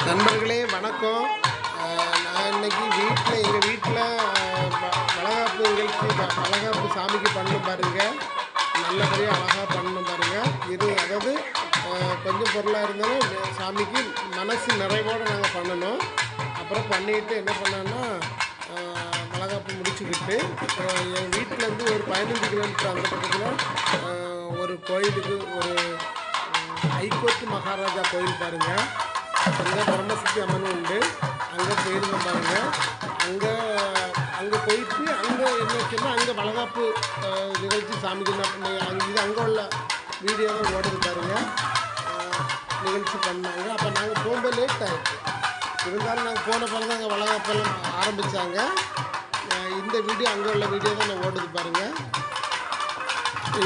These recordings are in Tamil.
நண்பர்களே வணக்கம். நான் இன்னைக்கு வீட்டில் எங்கள் வீட்டில் வளகாப்பு நிகழ்ச்சி வ- வளகாப்பு சாமிக்கு பண்ண பாருங்கள் நல்லபடியாக அழகாக பண்ணணும் பாருங்கள் இது அதாவது கொஞ்சம் பொருளாக இருந்தாலும் சாமிக்கு மனசு நிறைவோடு நாங்கள் பண்ணணும். அப்புறம் பண்ணிட்டு என்ன பண்ணோன்னா அஹ், வளகாப்பு முடிச்சுக்கிட்டு அஹ், என் வீட்டிலேருந்து ஒரு பதினஞ்சு கிலோமீட்டர் அந்த பக்கத்தில் ஒரு கோயிலுக்கு ஒரு ஹைகோர்ட் மகாராஜா கோயில் பாருங்கள் அங்கே பிரம்மசக்தி அம்மன் உண்டு. அங்கே போயிருந்தோம் பாருங்கள் அங்கே அங்கே போயிட்டு அங்கே என்ன வச்சுன்னா அங்கே வளகாப்பு நிகழ்ச்சி சாமிக்கு என்ன அங்கே இது அங்கே உள்ள வீடியோ தான் ஓடுது பாருங்க. நிகழ்ச்சி பண்ணாங்க. அப்போ நாங்கள் போகும்போது லேட் ஆகிடுச்சு இருந்தாலும் நாங்கள் போன பிறகு தான் அங்கே வளகாப்பெல்லாம் ஆரம்பித்தாங்க இந்த வீடியோ அங்கே உள்ள வீடியோ தான் நான் ஓடுது பாருங்கள்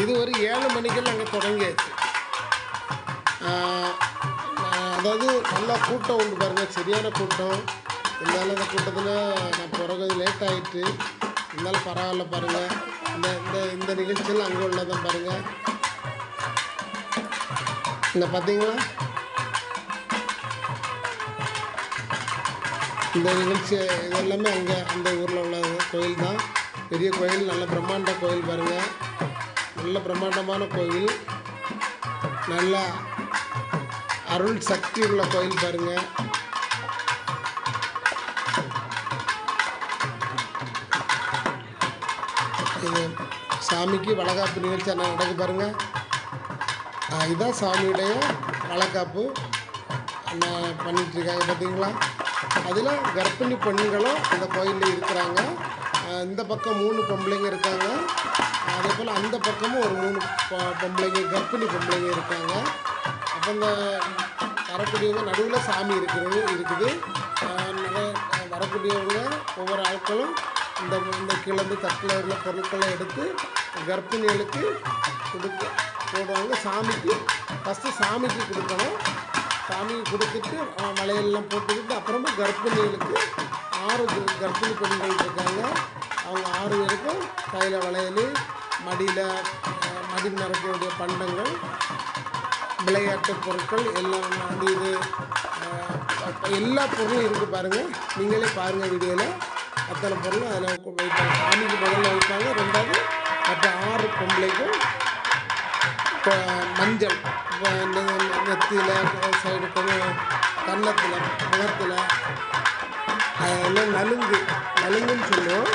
இது ஒரு ஏழு மணிக்கெல்லாம் அங்கே தொடங்கியாச்சு. அதாவது நல்லா கூட்டம் உண்டு பாருங்கள் சரியான கூட்டம். இருந்தாலும் அந்த கூட்டத்தில் நான் பிறகு லேட் ஆகிட்டு இருந்தாலும் பரவாயில்ல பாருங்கள் இந்த இந்த இந்த நிகழ்ச்சியில் அங்கே உள்ளதான் பாருங்கள் இந்த பார்த்தீங்களா இந்த நிகழ்ச்சி இதெல்லாமே அங்கே அந்த ஊரில் உள்ள கோயில் தான். பெரிய கோயில் நல்ல பிரம்மாண்ட கோயில் பாருங்கள் நல்ல பிரம்மாண்டமான கோயில். நல்லா அருள் சக்தி உள்ள கோயில் பாருங்க. இது சாமிக்கு வளகாப்பு நிகழ்ச்சி என்ன நடக்கு பாருங்க. இதுதான் சாமியுடைய வளகாப்பு. என்ன பண்ணிட்டு இருக்காங்க பார்த்தீங்களா? அதில் கர்ப்பிணி பெண்களும் அந்த கோயிலில் இருக்கிறாங்க. இந்த பக்கம் மூணு பொம்பளைங்க இருக்காங்க. அதே போல் அந்த பக்கமும் ஒரு மூணு பொம்பளைங்க கர்ப்பிணி பொம்பளைங்க இருக்காங்க. அவங்க வரக்கூடியவங்க நடுவில் சாமி இருக்கிறது இருக்குது. நிறைய வரக்கூடியவங்க ஒவ்வொரு ஆட்களும் இந்த இந்த கிழந்து தட்டில் உள்ள பொருட்களை எடுத்து கர்ப்பிணிகளுக்கு கொடுக்க போடுவாங்க. சாமிக்கு ஃபஸ்ட்டு சாமிக்கு கொடுக்கணும். சாமிக்கு கொடுத்துட்டு வளையல்லாம் போட்டுக்கிட்டு அப்புறமா கர்ப்பிணிகளுக்கு ஆறு கர்ப்பிணி பெண்கள் இருக்காங்க. அவங்க ஆறு பேருக்கும் கையில் வளையல் மடியில் மடி நிறக்கக்கூடிய பண்டங்கள் விளையாட்டு பொருட்கள் எல்லாம் வந்து இது எல்லா பொருளும் இருக்குது பாருங்கள் நீங்களே பாருங்கள் வீடியோவில் அத்தனை பொருளும் அதில் வைப்பாங்க. சாமிக்கு முதல்ல வைப்பாங்க. ரெண்டாவது மற்ற ஆறு பொம்பளைக்கும் இப்போ மஞ்சள் நெத்தியில் சைடு கன்னத்தில் முகத்தில் அதெல்லாம் நலுங்கு நலுங்குன்னு சொல்லுவோம்.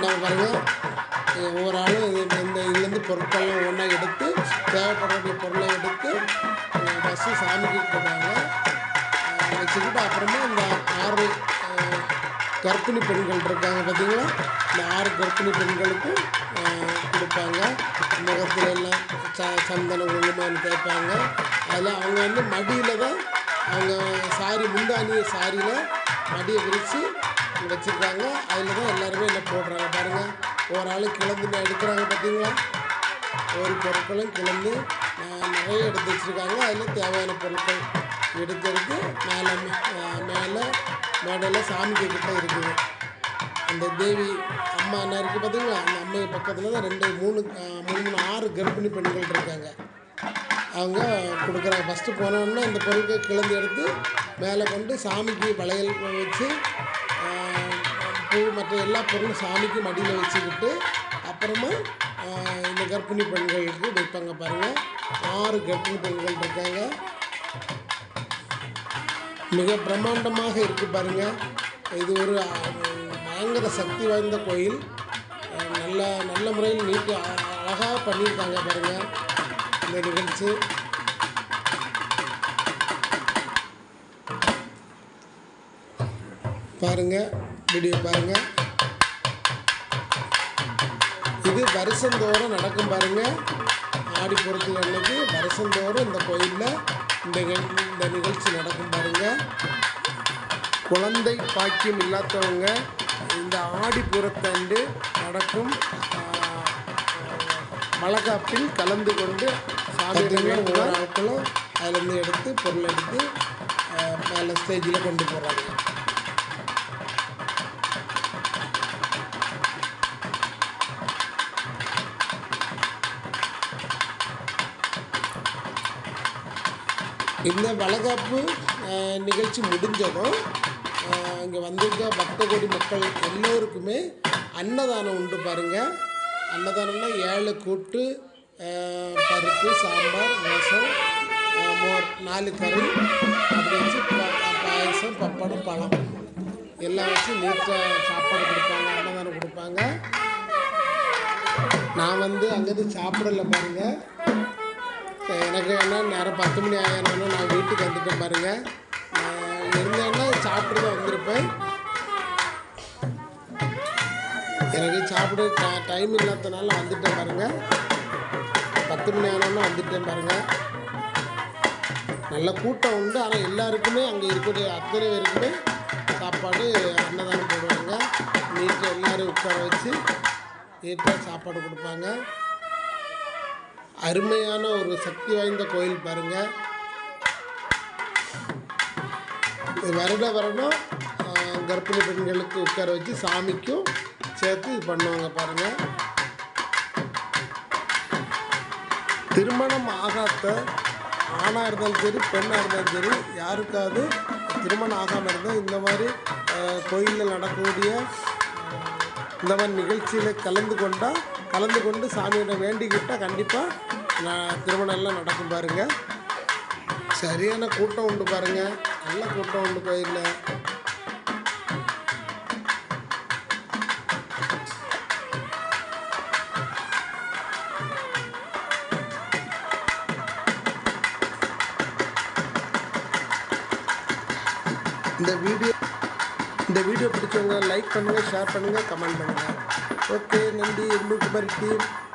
நம்ம பாருங்கள் ஒவ்வொரு ஆளும் இது இந்த இதுலேருந்து பொருட்கள்லாம் ஒன்றா எடுத்து தேவைப்படக்கூடிய பொருளை எடுத்து ஃபஸ்ட்டு சாமிக்கு போடுவாங்க வச்சுக்கிட்டு அப்புறமா இந்த ஆறு கர்ப்பிணி பெண்கள் இருக்காங்க பார்த்திங்களா? இந்த ஆறு கர்ப்பிணி பெண்களுக்கும் கொடுப்பாங்க. முகத்துல எல்லாம் ச சந்தனம் குங்குமம் தேய்ப்பாங்க அதில் அவங்க வந்து மடியில் தான் அவங்க சாரி முந்தானி சாரியில் மடியை விரித்து வச்சுருக்காங்க. அதில் தான் எல்லாருமே என்ன போடுறாங்க பாருங்கள் ஒரு ஆள் கிளந்து எடுக்கிறாங்க பார்த்தீங்களா ஒரு பொருட்களும் கிளந்து நிறைய எடுத்து வச்சுருக்காங்க. அதில் தேவையான பொருட்கள் எடுக்கிறது மேலே மேலே மேடையில் சாமிக்கு கிட்ட இருக்குது. அந்த தேவி அம்மா என்ன இருக்குது பார்த்தீங்களா அந்த அம்மை பக்கத்தில் தான் ரெண்டு மூணு மூணு மூணு ஆறு கர்ப்பிணி பெண்கள் இருக்காங்க. அவங்க கொடுக்குறாங்க. ஃபஸ்ட்டு போனோன்னா அந்த பொருட்கள் கிளந்து எடுத்து மேலே கொண்டு சாமிக்கு வளையல் வச்சு பூ மற்ற எல்லா பொருளும் சாமிக்கு மடியில் வச்சுக்கிட்டு அப்புறமா இந்த கர்ப்பிணி பெண்களுக்கு வைப்பாங்க பாருங்கள் ஆறு கர்ப்பிணி பெண்கள் இருக்காங்க. மிக பிரம்மாண்டமாக இருக்குது பாருங்கள் இது ஒரு பயங்கர சக்தி வாய்ந்த கோயில். நல்ல நல்ல முறையில் நீட்டு அழகாக பண்ணியிருக்காங்க பாருங்கள் இந்த நிகழ்ச்சி. பாருங்கள் வீடியோ பாருங்க. இது வருஷந்தோறும் நடக்கும் பாருங்க. ஆடி பொறுத்து அன்னைக்கு வருஷந்தோறும் இந்த கோயிலில் இந்த இந்த நிகழ்ச்சி நடக்கும் பாருங்க. குழந்தை பாக்கியம் இல்லாதவங்க இந்த ஆடி புறத்தண்டு நடக்கும் வளகாப்பில் கலந்து கொண்டு சாமியை ஒவ்வொரு ஆட்களும் அதிலேருந்து எடுத்து பொருள் எடுத்து மேலே ஸ்டேஜில் கொண்டு போகிறாங்க இந்த வளகாப்பு நிகழ்ச்சி முடிஞ்சதும் இங்கே வந்திருக்க பக்த கோடி மக்கள் எல்லோருக்குமே அன்னதானம் உண்டு பாருங்கள் அன்னதானம்னா ஏழு கூட்டு பருப்பு சாம்பார் ரசம் மோர் நாலு கறி அப்படி வச்சு பாயசம் பப்படம் பழம். எல்லாம் வச்சு நீட்டாக சாப்பாடு கொடுப்பாங்க அன்னதானம் கொடுப்பாங்க. நான் வந்து அங்கேருந்து சாப்பிடல பாருங்கள் எனக்கு என்ன நேரம் பத்து மணி ஆயிரம்னா நான் வீட்டுக்கு வந்துட்டேன் பாருங்கள் நான் இருந்தேன்னா சாப்பிட்டு தான் வந்திருப்பேன். எனக்கு சாப்பிட ட- டைம் இல்லாதனால வந்துட்டேன் பாருங்கள் பத்து மணி ஆனோன்னா வந்துட்டேன் பாருங்கள் நல்ல கூட்டம் உண்டு. ஆனால் எல்லாருக்குமே அங்கே இருக்கக்கூடிய அத்தனை பேருக்குமே சாப்பாடு அன்னதானம் போடுவாங்க. நீட்டாக எல்லோரும் உட்கார வச்சு நீட்டாக சாப்பாடு கொடுப்பாங்க. அருமையான ஒரு சக்தி வாய்ந்த கோயில் பாருங்கள் இது வருட வருடம் கர்ப்பிணி பெண்களுக்கு உட்கார வச்சு சாமிக்கும் சேர்த்து இது பண்ணுவாங்க பாருங்கள் திருமணம் ஆகாத ஆணாக இருந்தாலும் சரி பெண்ணாக இருந்தாலும் சரி யாருக்காவது திருமணம் ஆகாமல் இருந்தால் இந்த மாதிரி கோயிலில் நடக்கக்கூடிய இந்த மாதிரி நிகழ்ச்சியில் கலந்து கொண்டால் கலந்து கொண்டு சாமியோட வேண்டிக்கிட்டால் கண்டிப்பாக நான் திருமணம் எல்லாம் நடக்கும் பாருங்கள் சரியான கூட்டம் உண்டு பாருங்கள் நல்ல கூட்டம் உண்டு கோயிலில். இந்த வீடியோ இந்த வீடியோ பிடிச்சவங்க லைக் பண்ணுங்கள் ஷேர் பண்ணுங்கள் கமெண்ட் பண்ணுங்கள் Okay, Nandi, look very.